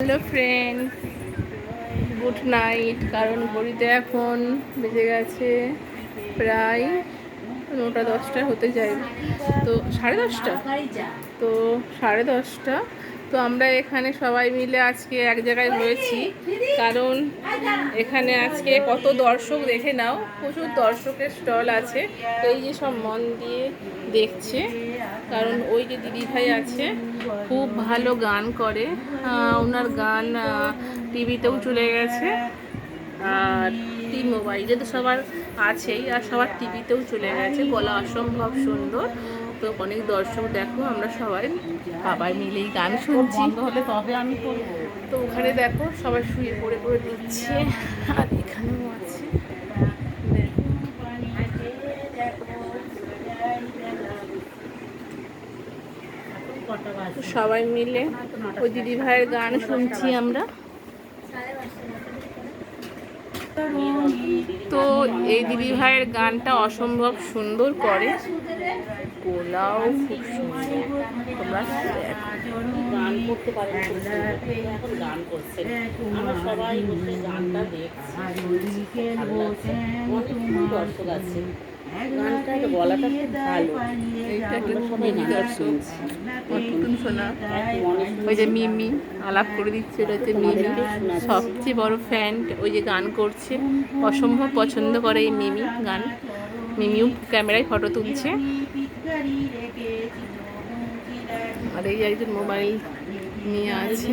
Hello friend good night কারণ ঘড়িতে এখন বেজে গেছে প্রায় নটা দশটা হতে যায় তো সাড়ে দশটা? তো সাড়ে দশটা তো আমরা এখানে সবাই মিলে আজকে এক জায়গায় হয়েছি। কারণ এখানে আজকে কত দর্শক দেখে নাও, প্রচুর দর্শকের স্টল আছে। এই যে সব মন দিয়ে দেখছে, কারণ ওই যে দিদি ভাই আছে, খুব ভালো গান করে। ওনার গান টিভিতেও চলে গেছে। আর টি মোবাইলে তো সবার আছেই, আর সবার টিভিতেও চলে গেছে, বলা অসম্ভব সুন্দর। তো অনেক দর্শক দেখো আমরা সবাই সবাই মিলেই গান শুনছি। হলে তবে আমি তো ওখানে দেখো সবাই শুয়ে পড়ে পড়ে দিচ্ছে। আর এখানেও আছে। সবাই মিলে ওই দিদি ভাইয়ের গান শুনছি আমরা। তো এই দিদি ভাইয়ের গানটা অসম্ভব সুন্দর করে। কোলাও খুব সুন্দর। গান করতে বসে গানটা দর্শক আছে। খুব ভালো। ওই যে মিমি আলাপ করে দিচ্ছে এটা হচ্ছে মিমি। সবচেয়ে বড় ফ্যান ওই যে গান করছে। অসম্ভব পছন্দ করে এই মিমি গান। মিমিও ক্যামেরায় ফটো তুলছে। আর এই একজন মোবাইল নিয়ে আছে।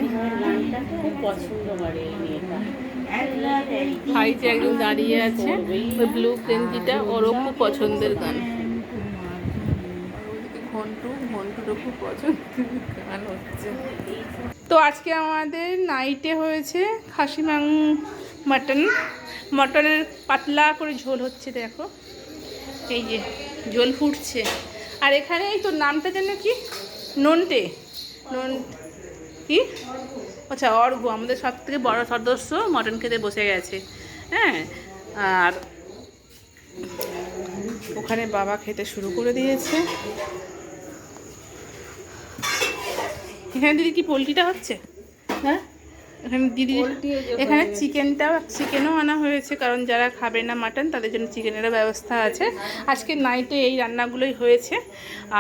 ভাই যে একজন দাঁড়িয়ে আছে। ওই ব্লু গেঞ্জিটা ওরও খুব পছন্দের গান। পছন্দের গান হচ্ছে। তো আজকে আমাদের নাইটে হয়েছে খাসি মাং মাটন। মটনের পাতলা করে ঝোল হচ্ছে, দেখো। এই যে, ঝোল ফুটছে। আর এখানে এই তোর নামটা যেন কি? নন্টে। নন কি? আচ্ছা অর্ঘ, আমাদের সব থেকে বড় সদস্য মটন খেতে বসে গেছে। হ্যাঁ আর ওখানে বাবা খেতে শুরু করে দিয়েছে। এখানে দিদি কি পোলট্রিটা হচ্ছে? হ্যাঁ? এখানে দিদি এখানে চিকেনটাও চিকেনও আনা হয়েছে কারণ যারা খাবে না মাটন তাদের জন্য চিকেনেরও ব্যবস্থা আছে। আজকে নাইটে এই রান্নাগুলোই হয়েছে।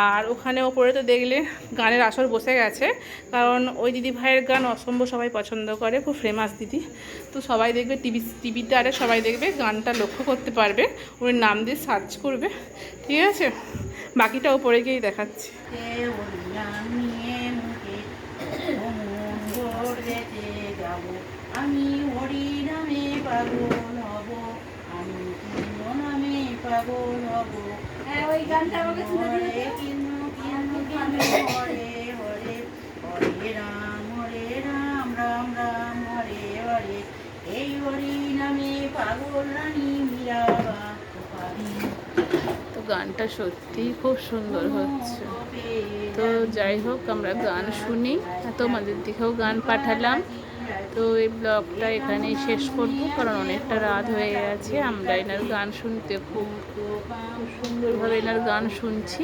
আর ওখানে ওপরে তো দেখলে গানের আসর বসে গেছে কারণ ওই দিদি ভাইয়ের গান অসম্ভব সবাই পছন্দ করে খুব ফেমাস দিদি। তো সবাই দেখবে টিভি টিভিতে আরে সবাই দেখবে গানটা লক্ষ্য করতে পারবে ওর নাম দিয়ে সার্চ করবে ঠিক আছে? বাকিটা ওপরে গিয়েই দেখাচ্ছি। আমি হরি নামে পাগল হব আমি কৃষ্ণ নামে পাগল হব। হ্যাঁ ওই গানটা আমাকে শুনে তো। কৃষ্ণ কৃষ্ণ হরে হরে হরে রাম হরে রাম রাম রাম হরে হরে। এই হরি নামে পাগল রানী মীরাবা তো গানটা সত্যিই খুব সুন্দর হচ্ছে। তো যাই হোক, আমরা গান শুনি। তোমাদের দিকেও গান পাঠালাম। তো এই ব্লগটা এখানেই শেষ করব, কারণ অনেকটা রাত হয়ে গেছে। আমরা এনার গান শুনতে খুব খুব সুন্দরভাবে এনার গান শুনছি।